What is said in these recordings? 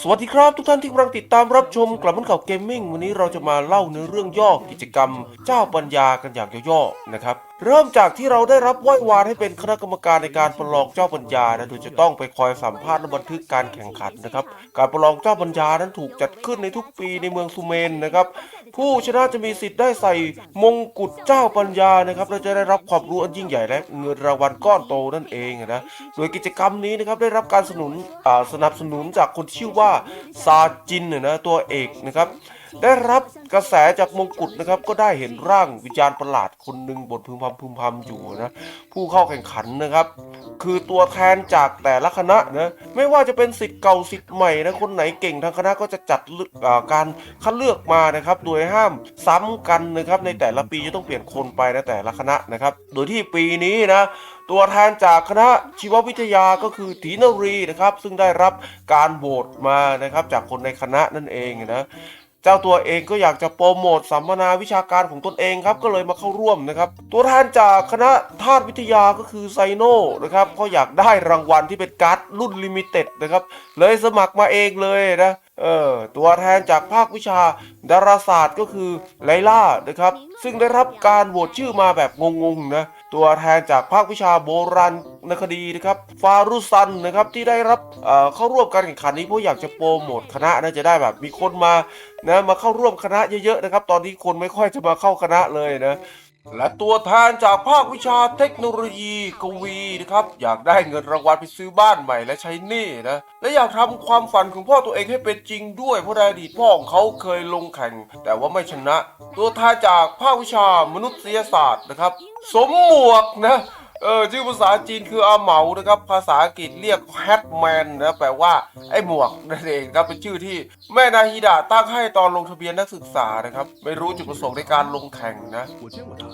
สวัสดีครับทุกท่านที่กำลังติดตามรับชมกลับมันข่าวเกมมิ่งวันนี้เราจะมาเล่าเนื้อเรื่องย่อกิจกรรม เจ้าปัญญากันอย่างย่อๆนะครับ เริ่มจากที่เราได้รับไหว้วานให้เป็นคณะกรรมการในการประลองเจ้าปัญญานะโดยจะต้องไปคอยสัมภาษณ์และบันทึกการแข่งขันนะครับ การประลองเจ้าปัญญานั้นถูกจัดขึ้นในทุกปีในเมืองซูเมนนะครับ ผู้ชนะจะมีสิทธิ์ได้ใส่มงกุฎเจ้าปัญญานะครับและจะได้รับความรู้อันยิ่งใหญ่และเงินรางวัลก้อนโตนั่นเองนะโดยกิจกรรมนี้นะครับได้รับการสนุนสนับสนุนจากคนชื่อว่าซาจินนะนะตัวเอกนะครับ ได้รับกระแสจากมงกุฎนะครับ ก็ได้เห็นร่างวิญญาณประหลาดคนหนึ่งบนพึมพำพึมพำอยู่นะ ผู้เข้าแข่งขันนะครับ คือตัวแทนจากแต่ละคณะนะไม่ว่าจะเป็นสิทธิ์เก่าสิทธิ์ใหม่นะคนไหนเก่งทางคณะก็จะจัดการคัดเลือกมานะครับ โดยห้ามซ้ำกันนะครับ ในแต่ละปีจะต้องเปลี่ยนคนไปนะแต่ละคณะนะครับ โดยที่ปีนี้นะตัวแทนจากคณะชีววิทยาก็คือถีนรีนะครับ ซึ่งได้รับการโหวตมานะครับ จากคนในคณะนั่นเองนะ เจ้าตัวเองก็อยากจะโปรโมทสัมมนาวิชาการของตนเองครับก็เลยมาเข้าร่วมนะครับ ตัวแทนจากคณะธาตุวิทยาก็คือไซโนนะครับก็อยากได้รางวัลที่เป็นการ์ดรุ่นลิมิเต็ดนะครับเลยสมัครมาเองเลยนะเออตัวแทนจากภาควิชาดาราศาสตร์ก็คือไลล่านะครับซึ่งได้รับการโหวตชื่อมาแบบงงๆนะ ตัวแทนจากภาควิชาโบราณนคดีนะครับฟารุซันนะครับที่ได้รับเเข้าร่วมการแข่งขันนี้เพราะอยากจะโปรโมทคณะนะจะได้แบบมีคนมานะมาเข้าร่วมคณะเยอะๆนะครับ ตอนนี้คนไม่ค่อยจะมาเข้าคณะเลยนะ และตัวแทนจากภาควิชาเทคโนโลยีกวีนะครับ อยากได้เงินรางวัลไปซื้อบ้านใหม่และใช้หนี้นะ และอยากทำความฝันของพ่อตัวเองให้เป็นจริงด้วยเพราะอดีตพ่อของเขาเคยลงแข่ง แต่ว่าไม่ชนะ ตัวแทนจากภาควิชามนุษยศาสตร์นะครับ สมหมวกนะ เออชื่อภาษาจีนคืออาเหมานะครับ ภาษาอังกฤษเรียกแฮทแมนนะแปลว่าไอ้หมวกนั่นเองครับเป็นชื่อที่แม่นาฮิดะตั้งให้ตอนลงทะเบียนนักศึกษานะครับ ไม่รู้จุดประสงค์ในการลงแข่งนะ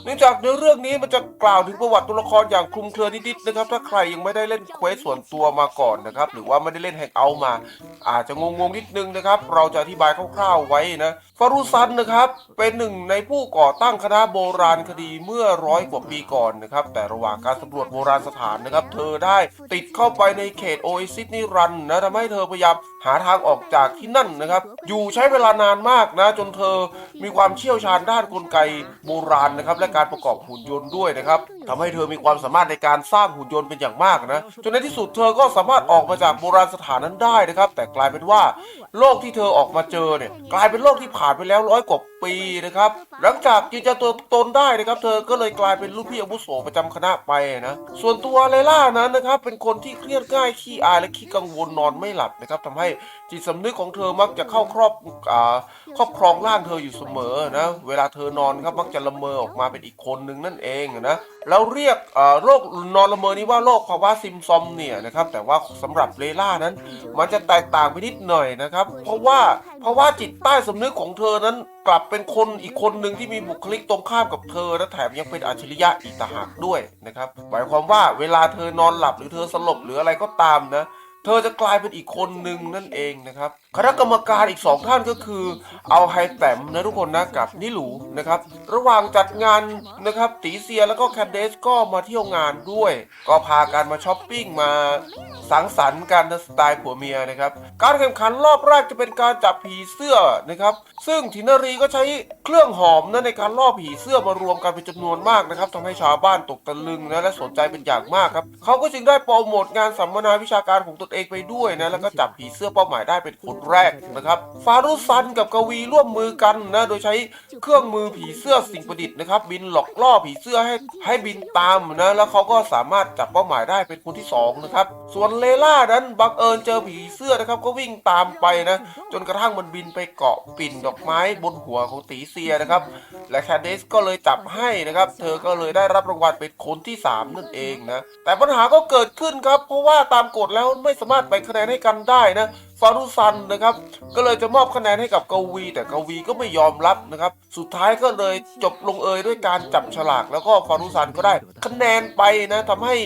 เนื่องจากเนื้อเรื่องนี้มันจะกล่าวถึงประวัติตัวละครอย่างคลุมเครือนิดๆนะครับ ถ้าใครยังไม่ได้เล่นเควสส่วนตัวมาก่อนนะครับ หรือว่าไม่ได้เล่นแฮงเอามา อาจจะงงๆนิดนึงนะครับ เราจะอธิบายคร่าวๆไว้นะฟารุซันนะครับเป็นหนึ่งในผู้ก่อตั้งคณะโบราณคดีเมื่อร้อยกว่าปีก่อนนะครับ แต่ระหว่างการสำรวจโบราณสถานนะครับ เธอได้ติดเข้าไปในเขตโอเอซิสนิรันดร์นะทำให้เธอพยายามหาทางออกจากที่นั่นนะครับ อยู่ใช้เวลานานมากนะ จนเธอมีความเชี่ยวชาญด้านกลไกโบราณนะครับ และการประกอบหุ่นยนต์ด้วยนะครับทำให้เธอมีความสามารถในการสร้างหุ่นยนต์เป็นอย่างมากนะ จนในที่สุดเธอก็สามารถออกมาจากโบราณสถานนั้นได้นะครับ แต่กลายเป็นว่าโลกที่เธอออกมาเจอเนี่ย กลายเป็นโลกที่ผ่านไปแล้วร้อยกว่าปีนะครับ หลังจากยืนยันตัวตนได้นะครับ เธอก็เลยกลายเป็นลูกพี่อาวุโสประจำคณะไปนะ ส่วนตัวไลล่านั้นนะครับ เป็นคนที่เครียดง่ายขี้อายและขี้กังวลนอนไม่หลับนะครับทำให้จิตสำนึกของเธอมักจะเข้าครอบอ่าครอบครองร่างเธออยู่เสมอนะเวลาเธอนอนครับมักจะละเมอออกมาเป็นอีกคนหนึ่งนั่นเองนะแล้วเรียกโรคนอนละเมอนี้ว่าโรคภาวะซิมซอมเนี่ยนะครับแต่ว่าสำหรับเลล่านั้น มันจะแตกต่างไปนิดหน่อยนะครับ เพราะว่าเพราะว่าจิตใต้สำนึกของเธอนั้นกลับเป็นคนอีกคนหนึ่งที่มีบุคลิกตรงข้ามกับเธอและแถมยังเป็นอัจฉริยะอีกต่างหากด้วยนะครับหมายความว่าเวลาเธอนอนหลับหรือเธอสลบหรืออะไรก็ตามนะ เธอจะกลายเป็นอีกคนหนึ่งนั่นเองนะครับคณะกรรมการอีกสองท่านก็คือ เอาไฮแตมนะทุกคนนะกับนิหลูนะครับ ระหว่างจัดงานนะครับตีเซียแล้วก็แคนเดสก็มาเที่ยวงานด้วย ก็พากันมาช้อปปิ้งมาสังสรรค์กันสไตล์ผัวเมียนะครับ การแข่งขันรอบแรกจะเป็นการจับผีเสื้อนะครับ ซึ่งทินารีก็ใช้เครื่องหอมนะในการล่อผีเสื้อมารวมกันเป็นจำนวนมากนะครับทำให้ชาวบ้านตกตะลึงนะและสนใจเป็นอย่างมากครับเขาก็จึงได้โปรโมทงานสัมมนาวิชาการของตนเองไปด้วยนะแล้วก็จับผีเสื้อเป้าหมายได้เป็นคนแรกนะครับฟารุซันกับกวีร่วมมือกันนะโดยใช้เครื่องมือผีเสื้อสิ่งประดิษฐ์นะครับ บินหลอกล่อผีเสื้อให้ให้บินตามนะแล้วเขาก็สามารถจับเป้าหมายได้เป็นคนที่สองนะครับส่วนเลล่านั้นบังเอิญเจอผีเสื้อนะครับ ก็วิ่งตามไปนะจนกระทั่งมันบินไปเกาะปิ่นดอกไม้บนหัวของตีเซียนะครับ และแคดเดสก็เลยจับให้นะครับ เธอก็เลยได้รับรางวัลเป็นคนที่ 3 นั่นเองนะแต่ปัญหาก็เกิดขึ้นครับ เพราะว่าตามกฎแล้วไม่สามารถไปคะแนนให้กันได้นะ ฟารุซันนะครับ ก็เลยจะมอบคะแนนให้กับกวี แต่กวีก็ไม่ยอมรับนะครับ สุดท้ายก็เลยจบลงเอยด้วยการจับฉลาก แล้วก็ฟารุซันก็ได้คะแนนไปนะทำให้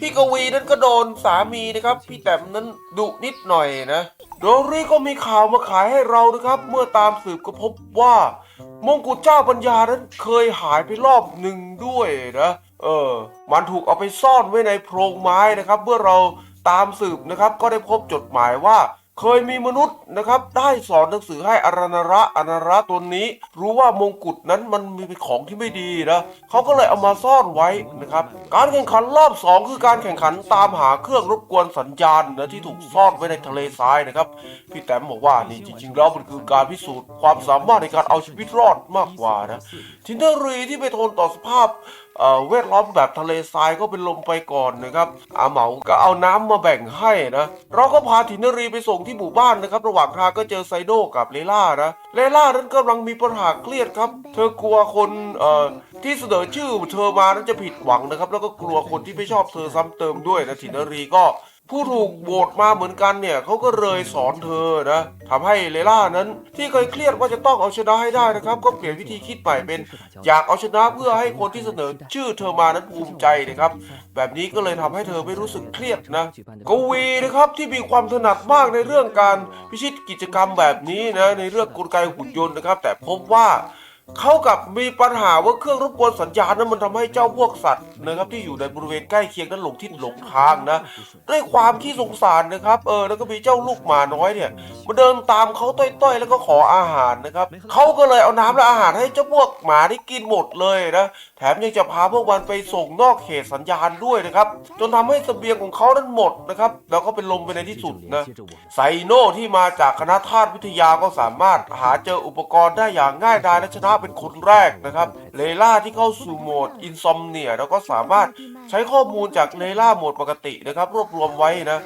พี่กวีนั้นก็โดนสามีนะครับ พี่แต้มนั้นดุนิดหน่อยนะโดรี่ก็มีข่าวมาขายให้เรานะครับ เมื่อตามสืบก็พบว่ามงกุฎเจ้าปัญญานั้นเคยหายไปรอบหนึ่งด้วยนะ เออ มันถูกเอาไปซ่อนไว้ในโพรงไม้นะครับ เมื่อเรา ตามสืบนะครับก็ได้พบจดหมายว่า เคยมีมนุษย์นะครับได้สอนหนังสือให้อารานาระอานาระตัวนี้ รู้ว่ามงกุฎนั้นมันมีเป็นของที่ไม่ดีนะเขาก็เลยเอามาซ่อนไว้นะครับการแข่งขันรอบ 2 คือการแข่งขันตามหาเครื่องรบกวนสัญญาณนะที่ถูกซ่อนไว้ในทะเลทรายนะครับพี่แต้มบอกว่านี่จริงๆแล้วมันคือการพิสูจน์ความสามารถในการเอาชีวิตรอดมากกว่านะทินเดอรีที่ไปทนต่อสภาพ เวทล้อมแบบทะเลทรายก็เป็นลมไปก่อนนะครับอาเหมาก็เอาน้ำมาแบ่งให้นะเราก็พาถินรีไปส่งที่หมู่บ้านนะครับ ระหว่างทางก็เจอไซโดกับเลล่านะเลล่านั้นกำลังมีปัญหาเครียดครับ เธอกลัวคนเอ่อที่เสนอชื่อเธอมานั้นจะผิดหวังนะครับ แล้วก็กลัวคนที่ไม่ชอบเธอซ้ำเติมด้วยนะถินนรีก็ ผู้ถูกโหวตมาเหมือนกันเนี่ยเขาก็เลยสอนเธอนะทำให้เลล่านั้น ที่เคยเครียดว่าจะต้องเอาชนะให้ได้นะครับ ก็เปลี่ยนวิธีคิดใหม่เป็น อยากเอาชนะเพื่อให้คนที่เสนอชื่อเธอมานั้นภูมิใจนะครับ แบบนี้ก็เลยทำให้เธอไม่รู้สึกเครียดนะกวีนะครับที่มีความถนัดมากในเรื่องการพิชิตกิจกรรมแบบนี้นะในเรื่องกลไกหุ่นยนต์นะครับ แต่พบว่า เขากับมีปัญหาว่าเครื่องรบกวนสัญญาณนั้นมันทำให้เจ้าพวกสัตว์นะครับที่อยู่ในบริเวณใกล้เคียงนั้นหลงทิศหลงทางนะด้วยความขี้สงสารนะครับเออแล้วก็มีเจ้าลูกหมาน้อยเนี่ยมาเดินตามเขาต้อยๆ แล้วก็ขออาหารนะครับเขาก็เลยเอาน้ำและอาหารให้เจ้าพวกหมาได้กินหมดเลยนะแถมยังจะพาพวกมันไปส่งนอกเขตสัญญาณด้วยนะครับจนทำให้สเสบียงของเขานั้นหมดนะครับแล้วก็เป็นลมไปในที่สุดนะไซโนที่มาจากคณะธาตุวิทยาก็สามารถหาเจออุปกรณ์ได้อย่างง่ายดายและชนะเป็นคนแรกนะครับ เลล่าที่เข้าสู่โหมดอินซอมเนียแล้วก็สามารถใช้ข้อมูลจากเลล่าโหมดปกตินะครับ รวบรวมไว้นะ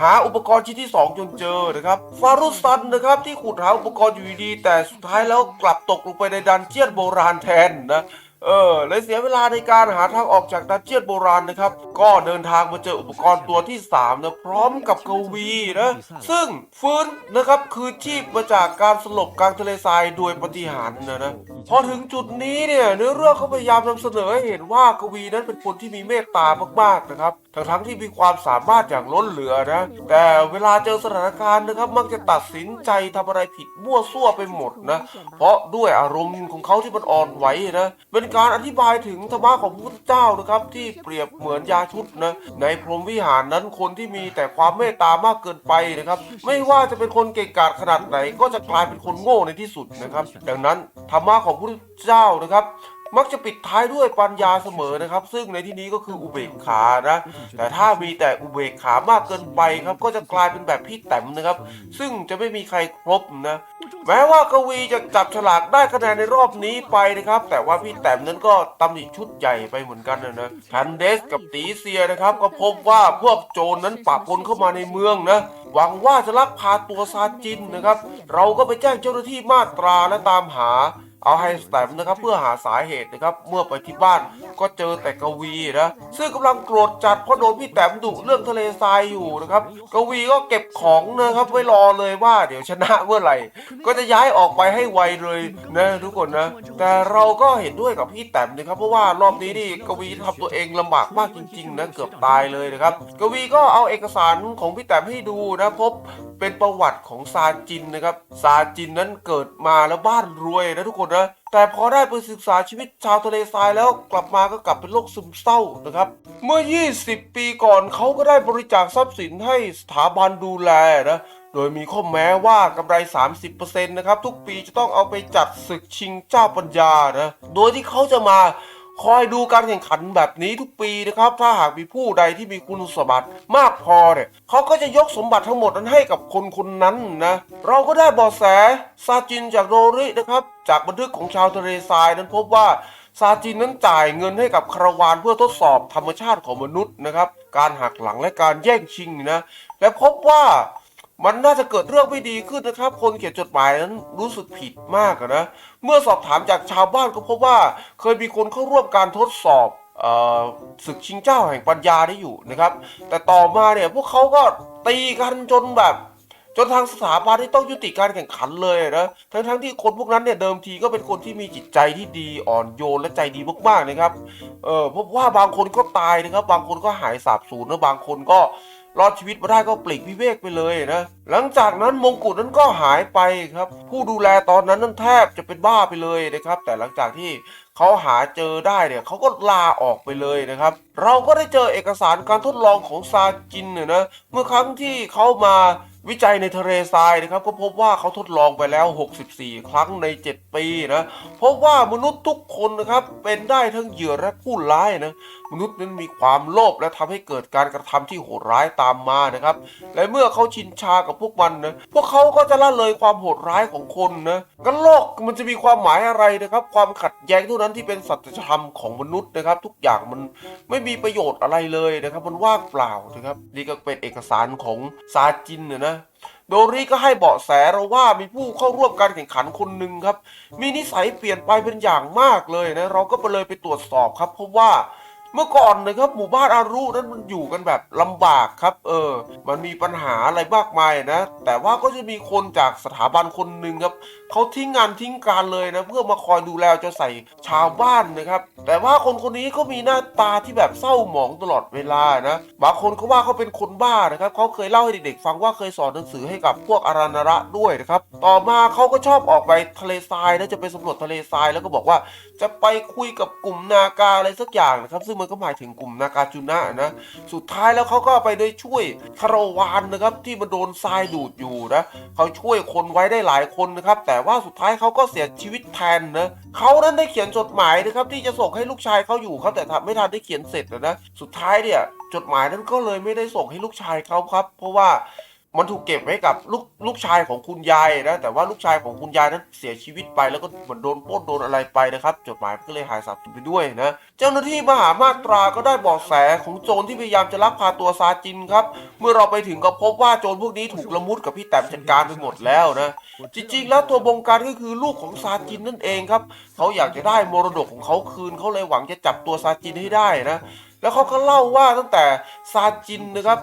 หาอุปกรณ์ชิ้นที่ 2 จนเจอนะครับฟารุสันนะครับที่ขุดหาอุปกรณ์อยู่ดี แต่สุดท้ายแล้วกลับตกลงไปในดันเจียนโบราณแทนนะ เออเลยเสียเวลาในการหาทางออกจากดันเจียนโบราณนะครับ ก็เดินทางมาเจออุปกรณ์ตัวที่3นะพร้อมกับกวีนะ ซึ่งฟื้นนะครับคือชีพมาจากการสลบกลางทะเลทรายโดยปฏิหารนะนะพอถึงจุดนี้เนี่ยเนื้อเรื่องเขาพยายามนำเสนอให้เห็นว่ากวีนั้นเป็นคนที่มีเมตตามากๆนะครับทั้งทั้งๆที่มีความสามารถอย่างล้นเหลือนะ แต่เวลาเจอสถานการณ์นะครับ มักจะตัดสินใจทำอะไรผิดมั่วซั่วไปหมดนะ เพราะด้วยอารมณ์ของเขาที่มันอ่อนไหวนะเป็นการอธิบายถึงธรรมะของพระพุทธเจ้านะครับ ที่เปรียบเหมือนยาชุดนะในพรหมวิหารนั้นคนที่มีแต่ความเมตตามากเกินไปนะครับ ไม่ว่าจะเป็นคนเก่งกาจขนาดไหน ก็จะกลายเป็นคนโง่ในที่สุดนะครับ ดังนั้นธรรมะของพระพุทธเจ้านะครับ มักจะปิดท้ายด้วยปัญญาเสมอนะครับ ซึ่งในที่นี้ก็คืออุเบกขานะ แต่ถ้ามีแต่อุเบกขามากเกินไปครับ ก็จะกลายเป็นแบบพี่แต้มนะครับ ซึ่งจะไม่มีใครครบนะ แม้ว่ากวีจะจับฉลากได้คะแนนในรอบนี้ไปนะครับ แต่ว่าพี่แต้มนั้นก็ตำหนิชุดใหญ่ไปเหมือนกันนะนะทันเดสกับตีเซียนะครับ ก็พบว่าพวกโจรนั้นปะปนเข้ามาในเมืองนะหวังว่าจะลักพาตัวซาจินนะครับ เราก็ไปแจ้งเจ้าหน้าที่มาตราและตามหา เอาให้สแตมนะครับเพื่อหาสาเหตุนะครับเมื่อไปที่บ้านก็เจอแต่กวีนะซึ่งกำลังโกรธจัดเพราะโดนพี่แต้มดุเรื่องทะเลทรายอยู่นะครับกวีก็เก็บของนะครับไว้รอเลยว่าเดี๋ยวชนะเมื่อไหร่ ก็จะย้ายออกไปให้ไวเลยนะทุกคนนะ แต่เราก็เห็นด้วยกับพี่แต้มนะครับเพราะว่ารอบนี้นี่กวีทำตัวเองลำบากมากจริงๆนะเกือบตายเลยนะครับกวีก็เอาเอกสารของพี่แต้มให้ดูนะพบเป็นประวัติของซาจินนะครับซาจินนั้นเกิดมาแล้วบ้านรวยนะทุกคนนะ แต่พอได้ไปศึกษาชีวิตชาวทะเลทรายแล้วกลับมาก็กลับเป็นโรคซึมเศร้านะครับ เมื่อ 20 ปีก่อนเขาก็ได้บริจาคทรัพย์สินให้สถาบันดูแลนะโดยมีข้อแม้ว่ากำไร 30%นะครับ ทุกปีจะต้องเอาไปจัดศึกชิงเจ้าปัญญานะ โดยที่เขาจะมา คอยดูการแข่งขันแบบนี้ทุกปีนะครับ ถ้าหากมีผู้ใดที่มีคุณสมบัติมากพอเนี่ยเขาก็จะยกสมบัติทั้งหมดนั้นให้กับคนคนนั้นนะ เราก็ได้เบาะแสซาจินจากโรรินะครับ จากบันทึกของชาวทะเลทรายนั้นพบว่าซาจินนั้นจ่ายเงินให้กับคาราวานเพื่อทดสอบธรรมชาติของมนุษย์นะครับ การหักหลังและการแย่งชิงนะ และพบว่า มันน่าจะเกิดเรื่องไม่ดีขึ้นนะครับ คนเขียนจดหมายนั้นรู้สึกผิดมากนะ เมื่อสอบถามจากชาวบ้านก็พบว่า เคยมีคนเข้าร่วมการทดสอบออศึกชิงเจ้าแห่งปัญญาได้อยู่นะครับ แต่ต่อมาเนี่ยพวกเขาก็ตีกันจนแบบ จนทางสถาบันที่ต้องยุติการแข่งขันเลยนะทั้งทั้งๆที่คนพวกนั้นเนี่ยเดิมทีก็เป็นคนที่มีจิตใจที่ดีอ่อนโยนและใจดีมากๆนะครับ เออพบว่าบางคนก็ตายนะครับ บางคนก็หายสาบสูญแล้วบางคนก็ รอดชีวิตมาได้ก็ปลีกวิเวกไปเลยนะ หลังจากนั้นมงกุฎนั้นก็หายไปครับ ผู้ดูแลตอนนั้นนั้นแทบจะเป็นบ้าไปเลยนะครับ แต่หลังจากที่เขาหาเจอได้เนี่ยเขาก็ลาออกไปเลยนะครับ เราก็ได้เจอเอกสารการทดลองของซาจินเนี่ยนะเมื่อครั้งที่เขามาวิจัยในทะเลทรายนะครับ ก็พบว่าเขาทดลองไปแล้ว 64 ครั้งใน 7 ปีนะพบว่ามนุษย์ทุกคนนะครับเป็นได้ทั้งเหยื่อและผู้ร้ายนะ มนุษย์นั้นมีความโลภและทำให้เกิดการกระทำที่โหดร้ายตามมานะครับ และเมื่อเขาชินชากับพวกมันนะพวกเขาก็จะละเลยความโหดร้ายของคนนะกันโลกมันจะมีความหมายอะไรนะครับ ความขัดแย้งเท่านั้นที่เป็นสัจธรรมของมนุษย์นะครับ ทุกอย่างมันไม่มีประโยชน์อะไรเลยนะครับ มันว่างเปล่านะครับนี่ก็เป็นเอกสารของซาจินนะนะโดรีก็ให้เบาะแสเราว่ามีผู้เข้าร่วมการแข่งขันคนหนึ่งครับ มีนิสัยเปลี่ยนไปเป็นอย่างมากเลยนะ เราก็ไปเลยไปตรวจสอบครับ เพราะว่า เมื่อก่อนนะครับหมู่บ้านอารุนั้นมันอยู่กันแบบลำบากครับ เออ มันมีปัญหาอะไรมากมายนะ แต่ว่าก็จะมีคนจากสถาบันคนหนึ่งครับเขาทิ้งงานทิ้งการเลยนะ เพื่อมาคอยดูแลจะใส่ชาวบ้านนะครับ แต่ว่าคนคนนี้ก็มีหน้าตาที่แบบเศร้าหมองตลอดเวลานะบางคนก็ว่าเขาเป็นคนบ้านะครับเขาเคยเล่าให้เด็กๆฟังว่าเคยสอนหนังสือให้กับพวกอารานาระด้วยนะครับ ต่อมาเขาก็ชอบออกไปทะเลทรายนะจะไปสำรวจทะเลทรายแล้วก็บอกว่าจะไปคุยกับกลุ่มนากาอะไรสักอย่างนะครับซึ่งมันก็หมายถึงกลุ่มนากาจูนะนะ สุดท้ายแล้วเขาก็ไปได้ช่วยคาราวานนะครับที่มันโดนทรายดูดอยู่นะเขาช่วยคนไว้ได้หลายคนนะครับ แต่ว่าสุดท้ายเขาก็เสียชีวิตแทนนะเขานั้นได้เขียนจดหมายนะครับที่จะส่งให้ลูกชายเขาอยู่ครับแต่ทำไม่ทันได้เขียนเสร็จนะ สุดท้ายเนี่ยจดหมายนั้นก็เลยไม่ได้ส่งให้ลูกชายเขาครับ เพราะว่า มันถูกเก็บไว้กับลูกลูกชายของคุณยายนะแต่ว่าลูกชายของคุณยายนั้นเสียชีวิตไป แล้วก็เหมือนโดนปล้นโดนอะไรไปนะครับ จดหมายก็เลยหายสาบสูญไปด้วยนะเจ้าหน้าที่มหามาตราก็ได้บอกแสของโจรที่พยายามจะลักพาตัวซาจินครับ เมื่อเราไปถึงก็พบว่าโจรพวกนี้ถูกละมุดกับพี่แต้มจัดการไปหมดแล้วนะจริงๆ แล้วตัวบงการก็คือลูกของซาจินนั่นเองครับเขาอยากจะได้มรดกของเขาคืนเขาเลยหวังจะจับตัวซาจินให้ได้นะ แล้วเขาก็เล่าว่าตั้งแต่ซาจินนะครับ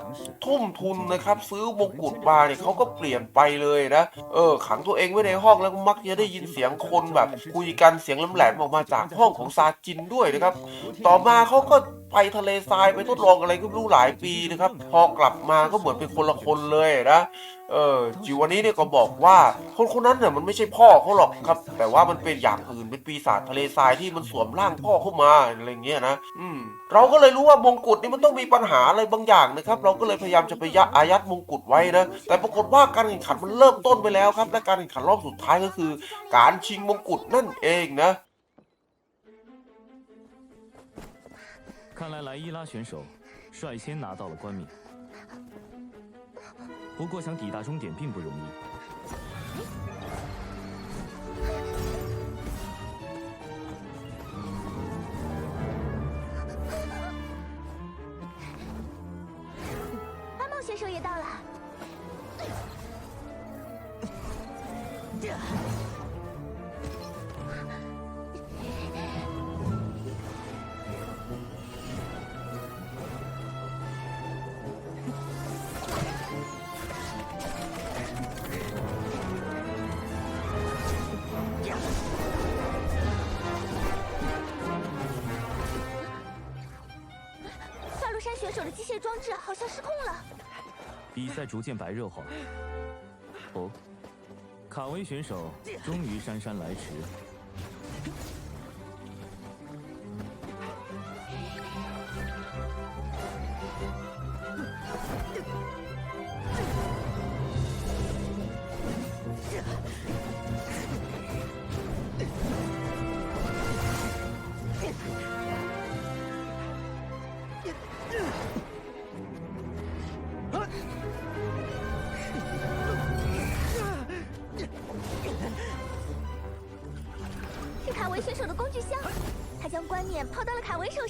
ทุ่มทุนนะครับ ซื้อมงกุฎมาเนี่ยเขาก็เปลี่ยนไปเลยนะ เออ ขังตัวเองไว้ในห้องแล้วมักจะได้ยินเสียงคนแบบคุยกันเสียงแหลมๆออกมาจากห้องของซาจินด้วยนะครับ ต่อมาเขาก็ไปทะเลทรายไปทดลองอะไรก็ไม่รู้หลายปีนะครับ พอกลับมาก็เหมือนเป็นคนละคนเลยนะ เออจิววันนี้เนี่ยก็บอกว่าคนคนนั้นเนี่ยมันไม่ใช่พ่อเขาหรอกครับ แต่ว่ามันเป็นอย่างอื่นเป็นปีศาจทะเลทรายที่มันสวมร่างพ่อเข้ามาอะไรเงี้ยนะอืม เราก็เลยรู้ว่ามงกุฎนี่มันต้องมีปัญหาอะไรบางอย่างนะครับ เราก็เลยพยายามจะไปยะอายัดมงกุฎไว้นะ แต่ปรากฏว่าการแข่งขันมันเริ่มต้นไปแล้วครับ และการแข่งขันรอบสุดท้ายก็คือ การชิงมงกุฎนั่นเองนะ 看来莱伊拉选手率先拿到了冠冕， 不过想抵达终点并不容易。选手的机械装置好像失控了。比赛逐渐白热化。哦，卡威选手终于姗姗来迟。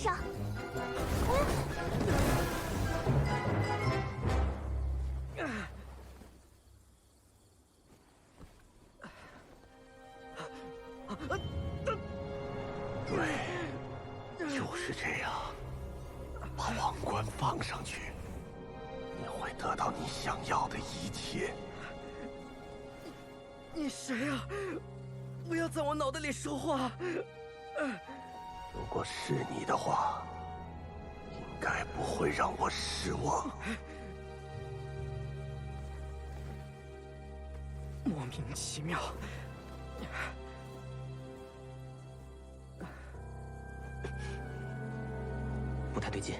어? 我失望。莫名其妙。不太对劲。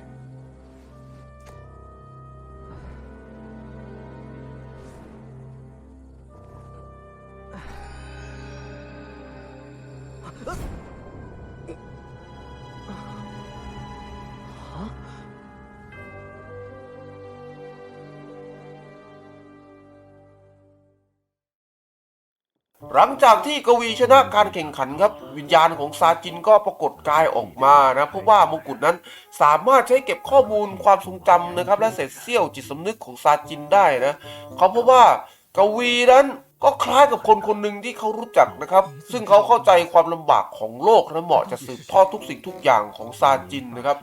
หลังจากที่กวีชนะการแข่งขันครับ วิญญาณของซาจินก็ปรากฏกายออกมานะเพราะว่ามงกุฎนั้นสามารถใช้เก็บข้อมูลความทรงจำนะครับ และเศษเสี้ยวจิตสำนึกของซาจินได้นะเขาพบว่ากวีนั้นก็คล้ายกับคนคนหนึ่งที่เขารู้จักนะครับ ซึ่งเขาเข้าใจความลำบากของโลกและเหมาะจะสืบทอดทุกสิ่งทุกอย่างของซาจินนะครับ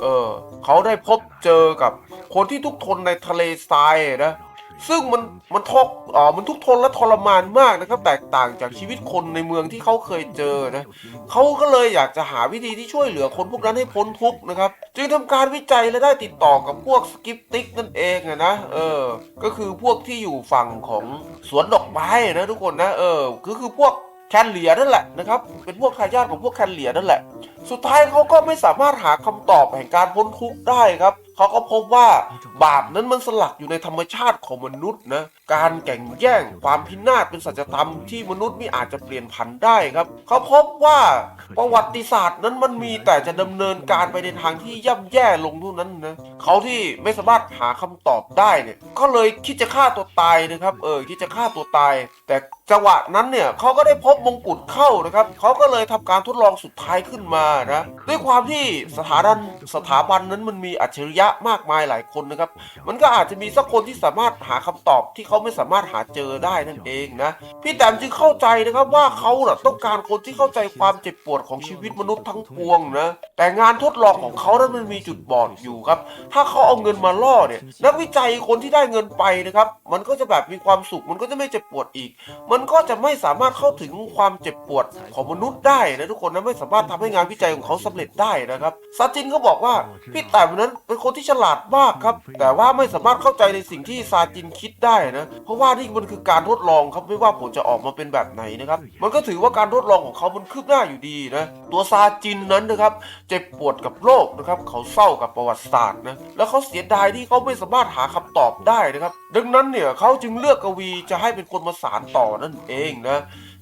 เออเขาได้พบเจอกับคนที่ทุกทนในทะเลทรายนะ ซึ่งมันมันทกอ๋อมันทุกทนและทรมานมากนะครับ แตกต่างจากชีวิตคนในเมืองที่เขาเคยเจอนะเขาก็เลยอยากจะหาวิธีที่ช่วยเหลือคนพวกนั้นให้พ้นทุกข์นะครับ จึงทำการวิจัยและได้ติดต่อกับพวกสกิปติกนั่นเองนะเออ ก็คือพวกที่อยู่ฝั่งของสวนดอกไม้นะทุกคนนะเออก็คือพวก แคนเหลียนั่นแหละนะครับ เป็นพวกทายาทของพวกแคนเหลียนั่นแหละ สุดท้ายเขาก็ไม่สามารถหาคำตอบแห่งการพ้นทุกข์ได้ครับ เขาก็พบว่าบาปนั้นมันสลักอยู่ในธรรมชาติของมนุษย์นะ การแข่งแย่งความพินาศเป็นสัจธรรมที่มนุษย์ไม่อาจจะเปลี่ยนผันได้ครับ เขาพบว่า ประวัติศาสตร์นั้นมันมีแต่จะดำเนินการไปในทางที่ย่ำแย่ลงเท่านั้นนะเขาที่ไม่สามารถหาคำตอบได้เนี่ย ก็เลยคิดจะฆ่าตัวตายนะครับ เออคิดจะฆ่าตัวตาย แต่จังหวะนั้นเนี่ยเขาก็ได้พบมงกุฎเข้านะครับเขาก็เลยทำการทดลองสุดท้ายขึ้นมานะด้วยความที่สถาบันสถาบันนั้นมันมีอัจฉริยะมากมายหลายคนนะครับ มันก็อาจจะมีสักคนที่สามารถหาคำตอบที่เขาไม่สามารถหาเจอได้นั่นเองนะพี่แต้มจึงเข้าใจนะครับว่าเขาต้องการคนที่เข้าใจความเจ็บปวดของชีวิตมนุษย์ทั้งปวงนะ แต่งานทดลองของเขานั้นมันมีจุดบอดอยู่ครับ ถ้าเขาเอาเงินมาล่อเนี่ย นักวิจัยคนที่ได้เงินไปนะครับ มันก็จะแบบมีความสุข มันก็จะไม่เจ็บปวดอีก มันก็จะไม่สามารถเข้าถึงความเจ็บปวดของมนุษย์ได้นะทุกคนนะไม่สามารถทำให้งานวิจัยของเขาสำเร็จได้นะครับซาจินก็บอกว่าพี่แต้มนั้นเป็นคนที่ฉลาดมากครับ แต่ว่าไม่สามารถเข้าใจในสิ่งที่ซาจินคิดได้นะ เพราะว่านี่มันคือการทดลองครับไม่ว่าผลจะออกมาเป็นแบบไหนนะครับ มันก็ถือว่าการทดลองของเขามันคืบหน้าอยู่ดีนะ ตัวซาจินนั้นนะครับ เจ็บปวดกับโลกนะครับ เขาเศร้ากับประวัติศาสตร์นะ แล้วเขาเสียดายที่เขาไม่สามารถหาคำตอบได้นะครับ ดังนั้นเนี่ยเขาจึงเลือกกวีจะให้เป็นคนมาสารต่อนั่นเองนะ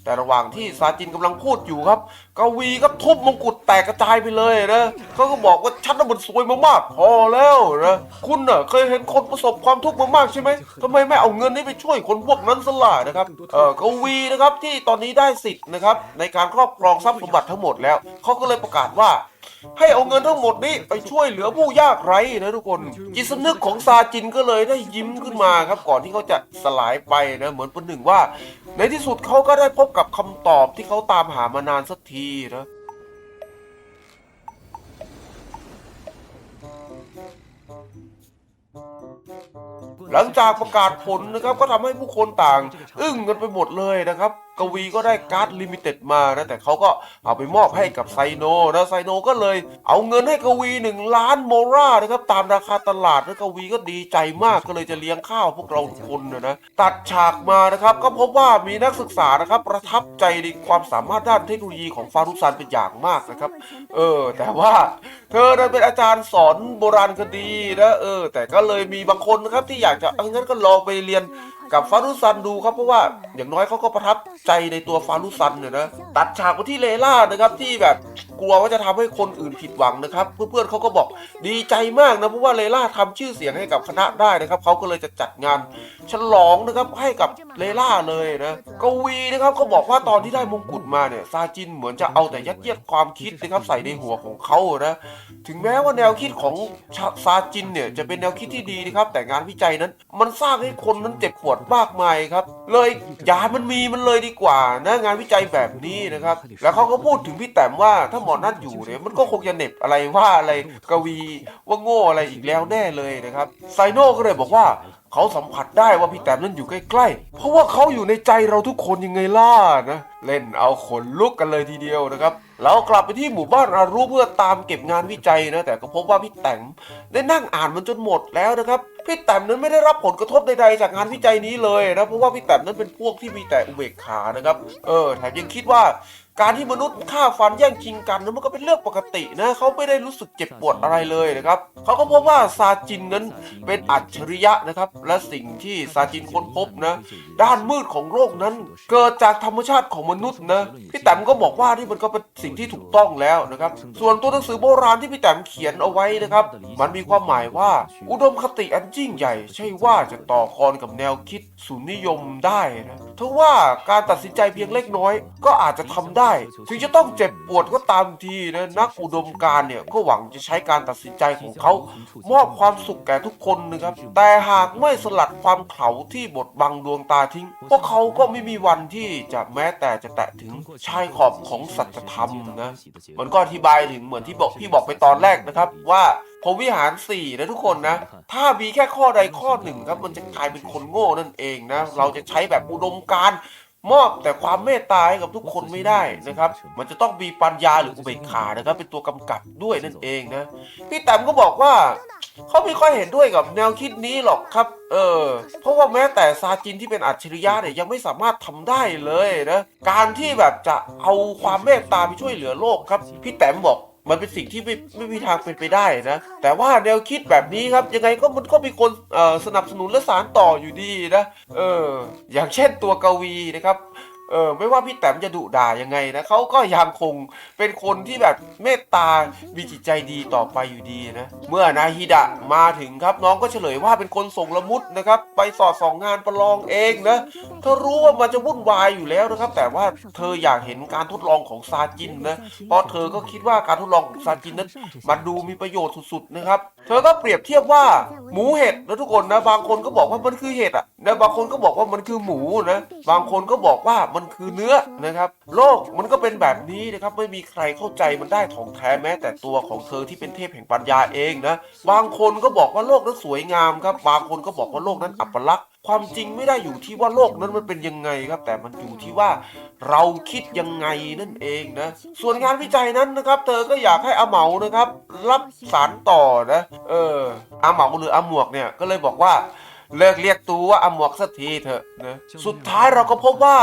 แต่ระหว่างที่ซาจินกำลังพูดอยู่ครับกวีก็ทุบมงกุฎแตกกระจายไปเลยนะเขาก็บอกว่าฉันน่ะมันซวยมากๆพอแล้วนะคุณน่ะเคยเห็นคนประสบความทุกข์มากๆใช่ไหมทำไมไม่เอาเงินนี้ไปช่วยคนพวกนั้นสละนะครับเออกวีนะครับที่ตอนนี้ได้สิทธิ์นะครับในการครอบครองทรัพย์สมบัติทั้งหมดแล้วเขาก็เลยประกาศว่า ให้เอาเงินทั้งหมดนี้ไปช่วยเหลือผู้ยากไร้นะทุกคน จิตสำนึกของซาจินก็เลยได้ยิ้มขึ้นมาครับ ก่อนที่เขาจะสลายไปนะเหมือนประหนึ่งว่า ในที่สุดเขาก็ได้พบกับคำตอบที่เขาตามหามานานสักทีนะหลังจากประกาศผลนะครับก็ทำให้ผู้คนต่าง อึ้งกันไปหมดเลยนะครับ กวีก็ได้การ์ดลิมิเต็ดมานะแต่เขาก็เอาไปมอบให้กับไซโนนะไซโนก็เลยเอาเงินให้กวีหนึ่งล้านโมรานะครับตามราคาตลาดแล้วกวีก็ดีใจมากก็เลยจะเลี้ยงข้าวพวกเราทุกคนนะนะตัดฉากมานะครับก็พบว่ามีนักศึกษานะครับประทับใจในความสามารถด้านเทคโนโลยีของฟารุซันเป็นอย่างมากนะครับ เออ แต่ว่าเธอนั้นเป็นอาจารย์สอนโบราณคดีนะเออ แต่ก็เลยมีบางคนนะครับที่อยากจะเอางั้นก็ลองไปเรียน กับฟารุซันดูครับเพราะว่าอย่างน้อยเขาก็ประทับใจในตัวฟารุซันเนี่ยนะตัดฉากไปที่เลล่านะครับที่แบบกลัวว่าจะทำให้คนอื่นผิดหวังนะครับ เพื่อนๆเขาก็บอกดีใจมากนะเพราะว่าเลล่าทำชื่อเสียงให้กับคณะได้นะครับเขาก็เลยจะจัดงานฉลองนะครับให้กับเลล่าเลยนะกวีนะครับเขาบอกว่าตอนที่ได้มงกุฎมาเนี่ยซาจินเหมือนจะเอาแต่ยัดเยียดความคิดนะครับใส่ในหัวของเขานะถึงแม้ว่าแนวคิดของซาจินเนี่ยจะเป็นแนวคิดที่ดีนะครับแต่งานวิจัยนั้น มันสร้างให้คนนั้นเจ็บปวดมากมายครับ เลยยามันมีมันเลยดีกว่านะงานวิจัยแบบนี้นะครับ แล้วเขาก็พูดถึงพี่แต้มว่าถ้าหมอนั่นอยู่เนี่ยมันก็คงจะเหน็บอะไรว่าอะไรกวีว่าโง่อะไรอีกแล้วแน่เลยนะครับไซโน่ก็เลยบอกว่าเขาสัมผัสได้ว่าพี่แต้มนั้นอยู่ใกล้ๆ เพราะว่าเขาอยู่ในใจเราทุกคนยังไงล่ะนะ เล่นเอาขนลุกกันเลยทีเดียวนะครับ เรากลับไปที่หมู่บ้านอารุเพื่อตามเก็บงานวิจัยนะ แต่ก็พบว่าพี่แต้มได้นั่งอ่านมันจนหมดแล้วนะครับพี่แต้มนั้นไม่ได้รับผลกระทบใดๆจากงานวิจัยนี้เลยนะเพราะว่าพี่แต้มนั้นเป็นพวกที่มีแต่อุเบกขานะครับ เออแถมยังคิดว่า การที่มนุษย์ฆ่าฟันแย่งชิงกันนั้นมันก็เป็นเรื่องปกตินะเขาไม่ได้รู้สึกเจ็บปวดอะไรเลยนะครับเขาก็พบว่าซาจินนั้นเป็นอัจฉริยะนะครับ และสิ่งที่ซาจินค้นพบนะ ด้านมืดของโลกนั้น เกิดจากธรรมชาติของมนุษย์นะพี่แต้มก็บอกว่านี่มันก็เป็นสิ่งที่ถูกต้องแล้วนะครับ ส่วนตัวหนังสือโบราณที่พี่แต้มเขียนเอาไว้นะครับ มันมีความหมายว่า อุดมคติอันยิ่งใหญ่ ใช่ว่าจะต่อกรกับแนวคิดศูนย์นิยมได้นะทว่าการตัดสินใจเพียงเล็กน้อย ก็อาจจะทำได้ถึงจะต้องเจ็บปวดก็ตามทีนะนักอุดมการเนี่ยก็หวังจะใช้การตัดสินใจของเขา มอบความสุขแก่ทุกคนนะครับ แต่หากไม่สลัดความเขาที่บดบังดวงตาทิ้ง พวกเขาก็ไม่มีวันที่จะแม้แต่จะแตะถึงชายขอบของสัจธรรมนะมันก็อธิบายถึงเหมือนที่บอกพี่บอกไปตอนแรกนะครับว่าพรหมวิหาร4นะทุกคนนะ ถ้ามีแค่ข้อใดข้อหนึ่งครับมันจะกลายเป็นคนโง่นั่นเองนะ เราจะใช้แบบอุดมการ มอบแต่ความเมตตาให้กับทุกคนไม่ได้นะครับ มันจะต้องมีปัญญาหรืออุเบกขานะครับ เป็นตัวกำกับด้วยนั่นเองนะพี่แต้มก็บอกว่าเขาไม่ค่อยเห็นด้วยกับแนวคิดนี้หรอกครับ เออ เพราะว่าแม้แต่ซาจินที่เป็นอัจฉริยะเนี่ยยังไม่สามารถทำได้เลยนะ การที่แบบจะเอาความเมตตาไปช่วยเหลือโลกครับ พี่แต้มบอก มันเป็นสิ่งที่ไม่ไม่มีทางเป็นไปได้นะ แต่ว่าแนวคิดแบบนี้ครับ ยังไงก็มันก็มีคนสนับสนุนและสานต่ออยู่ดีนะ เออ อย่างเช่นตัวกวีนะครับ เออไม่ว่าพี่แต้มจะดุด่ายังไงนะเขาก็ยังคงเป็นคนที่แบบเมตตามีจิตใจดีต่อไปอยู่ดีนะ เมื่อนาฮิดะมาถึงครับ น้องก็เฉลยว่าเป็นคนส่งละมุดนะครับ ไปสอดส่องงานประลองเองนะเธอรู้ว่ามันจะวุ่นวายอยู่แล้วนะครับ แต่ว่าเธออยากเห็นการทดลองของซาจินนะเพราะเธอก็คิดว่าการทดลองของซาจินนั้นมันดูมีประโยชน์สุดๆนะครับ เธอก็เปรียบเทียบว่าหมูเห็ดนะทุกคนนะบางคนก็บอกว่ามันคือเห็ดอะนะบางคนก็บอกว่ามันคือหมูนะบางคนก็บอกว่ามันคือเนื้อนะครับ โลกมันก็เป็นแบบนี้นะครับไม่มีใครเข้าใจมันได้ของแท้แม้ แต่ตัวของเธอที่เป็นเทพแห่งปัญญาเองนะบางคนก็บอกว่าโลกนั้นสวยงามครับบางคนก็บอกว่าโลกนั้นอัปลักษณ์ความจริงไม่ได้อยู่ที่ว่าโลกนั้นมันเป็นยังไงครับ แต่มันอยู่ที่ว่าเราคิดยังไงนั่นเองนะ ส่วนงานวิจัยนั้นนะครับ เธอก็อยากให้อาเหมานะครับ รับสารต่อนะ เอออาเหมาหรืออาหมวกเนี่ยก็เลยบอกว่า เลิกเรียกตัวว่าอาหมวกสักทีเถอะนะสุดท้ายเราก็พบว่า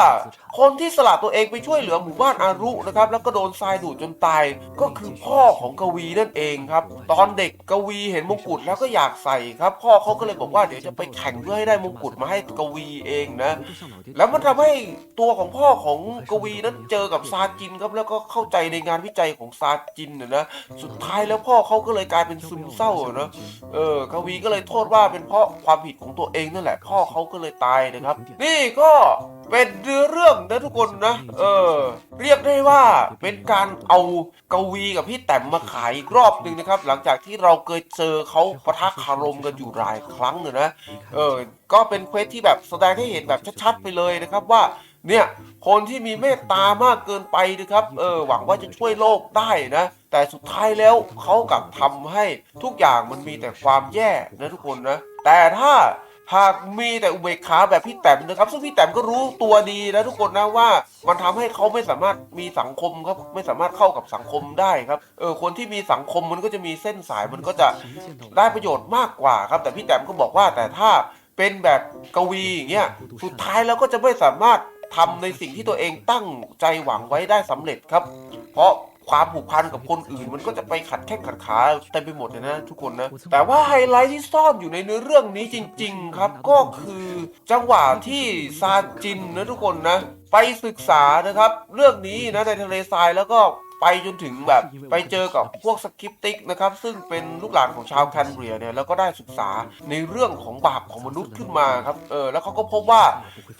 คนที่สละตัวเองไปช่วยเหลือหมู่บ้านอารุนะครับ แล้วก็โดนทรายดูดจนตาย ก็คือพ่อของกวีนั่นเองครับ ตอนเด็กกวีเห็นมงกุฎแล้วก็อยากใส่ครับ พ่อเขาก็เลยบอกว่าเดี๋ยวจะไปแข่งเพื่อให้ได้มงกุฎมาให้กวีเองนะ แล้วมันทำให้ตัวของพ่อของกวีนั้นเจอกับซาจินครับแล้วก็เข้าใจในงานวิจัยของซาจินนะนะสุดท้ายแล้วพ่อเขาก็เลยกลายเป็นซึมเศร้าอะเนอะเออกวีก็เลยโทษว่าเป็นเพราะความผิดของตัวเองนั่นแหละ พ่อเขาก็เลยตายนะครับ นี่ก็เป็นเนื้อเรื่องนะทุกคนนะ เออ เรียกได้ว่าเป็นการเอากวีกับพี่แต้มมาขายอีกรอบหนึ่งนะครับ หลังจากที่เราเคยเจอเขาปะทะคารมกันอยู่หลายครั้งเลยนะ เออ ก็เป็นเควสที่แบบแสดงให้เห็นแบบชัดๆไปเลยนะครับว่า เนี่ยคนที่มีเมตตามากเกินไปนะครับเออหวังว่าจะช่วยโลกได้นะ แต่สุดท้ายแล้วเขากลับทำให้ทุกอย่างมันมีแต่ความแย่นะทุกคนนะ แต่ถ้าหากมีแต่อุเบกขาแบบพี่แต้มนะครับ ซึ่งพี่แต้มก็รู้ตัวดีนะทุกคนนะว่ามันทำให้เขาไม่สามารถมีสังคมครับไม่สามารถเข้ากับสังคมได้ครับเออคนที่มีสังคมมันก็จะมีเส้นสายมันก็จะได้ประโยชน์มากกว่าครับ แต่พี่แต้มก็บอกว่าแต่ถ้าเป็นแบบกวีอย่างเงี้ยสุดท้ายแล้วก็จะไม่สามารถ ทำในสิ่งที่ตัวเองตั้งใจหวังไว้ได้สำเร็จครับ เพราะความผูกพันกับคนอื่น มันก็จะไปขัดแข้งขัดขาเต็มไปหมดเลยนะ ทุกคนนะ แต่ว่าไฮไลท์ที่ซ่อนอยู่ในเนื้อเรื่องนี้จริง ๆ ครับ ก็คือจังหวะที่ซาจินนะทุกคนนะ ไปศึกษานะครับ เรื่องนี้นะในทะเลทรายแล้วก็ไปจนถึงแบบไปเจอกับพวกสกิปติกนะครับ ซึ่งเป็นลูกหลานของชาวแคนเบรียเนี่ยแล้วก็ได้ศึกษาในเรื่องของบาปของมนุษย์ขึ้นมาครับเออแล้วเขาก็พบว่า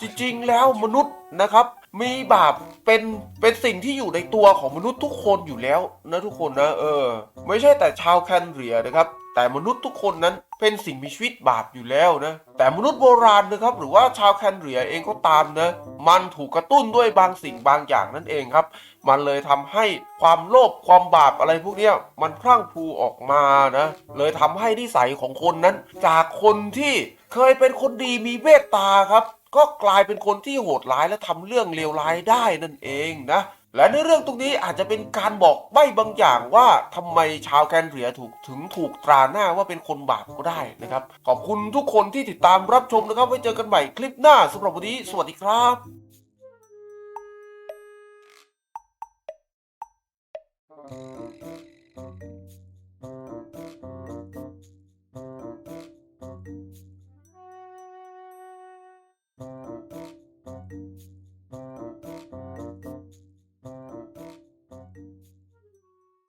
จริงๆแล้วมนุษย์นะครับมีบาปเป็นเป็นสิ่งที่อยู่ในตัวของมนุษย์ทุกคนอยู่แล้วนะทุกคนนะเออ ไม่ใช่แต่ชาวแคนเบรียนะครับ แต่มนุษย์ทุกคนนั้น เป็นสิ่งมีชีวิตบาปอยู่แล้วนะ แต่มนุษย์โบราณนะครับ หรือว่าชาวแคนเรียเองก็ตามนะ มันถูกกระตุ้นด้วยบางสิ่งบางอย่างนั่นเองครับ มันเลยทำให้ความโลภความบาปอะไรพวกนี้มันพรั่งพรูออกมานะ เลยทำให้นิสัยของคนนั้น จากคนที่เคยเป็นคนดีมีเมตตาครับ ก็กลายเป็นคนที่โหดร้ายและทำเรื่องเลวร้ายได้นั่นเองนะ และในเรื่องตรงนี้อาจจะเป็นการบอกใบ้บางอย่างว่าทำไมชาวแคนเรียถูกถึงถูกตราหน้าว่าเป็นคนบาปก็ได้นะครับ ขอบคุณทุกคนที่ติดตามรับชมนะครับ ไว้เจอกันใหม่คลิปหน้าสำหรับวันนี้ สวัสดีครับ